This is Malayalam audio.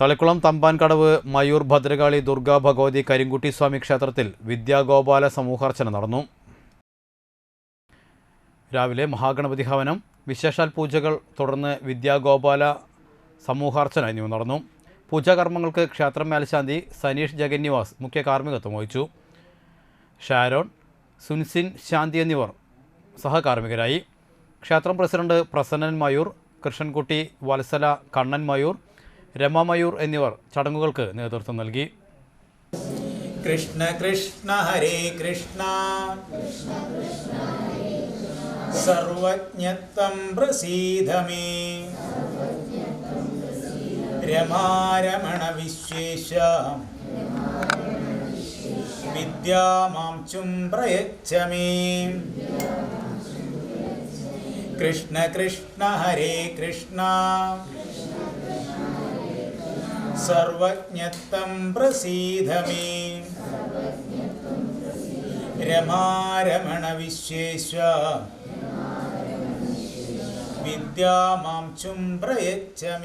തളിക്കുളം തമ്പാൻകടവ് മയൂർ ഭദ്രകാളി ദുർഗാ ഭഗവതി കരിങ്കുട്ടി സ്വാമി ക്ഷേത്രത്തിൽ വിദ്യാഗോപാല സമൂഹാർച്ചന നടന്നു. രാവിലെ മഹാഗണപതി ഹവനം വിശേഷാൽ പൂജകൾ തുടർന്ന് വിദ്യാഗോപാല സമൂഹാർച്ചന എന്നിവ നടന്നു. പൂജാകർമ്മങ്ങൾക്ക് ക്ഷേത്രം മേൽശാന്തി സനീഷ് ജഗന്നിവാസ് മുഖ്യ കാർമ്മികത്വം വഹിച്ചു. ഷാരോൺ സുൻസിൻ ശാന്തി എന്നിവർ സഹകാർമ്മികരായി. ക്ഷേത്രം പ്രസിഡന്റ് പ്രസന്നൻ മയൂർ കൃഷ്ണൻകുട്ടി വത്സല കണ്ണൻ മയൂർ രമ മയൂർ എന്നിവർ ചടങ്ങുകൾക്ക് നേതൃത്വം നൽകി. കൃഷ്ണ കൃഷ്ണ ഹരേ കൃഷ്ണ. സർവജ്ഞത്വം പ്രസീദ മേ രമാരമണ വിശ്വേശ വിദ്യാമാം ചും പ്രയച്ഛ മേ കൃഷ്ണ കൃഷ്ണ ഹരേ കൃഷ്ണ. സർവജ്ഞത്വം പ്രസീദ മേ രമാരമണ വിശ്വേശ വിദ്യാമാം ചും പ്രയച്ഛ മേ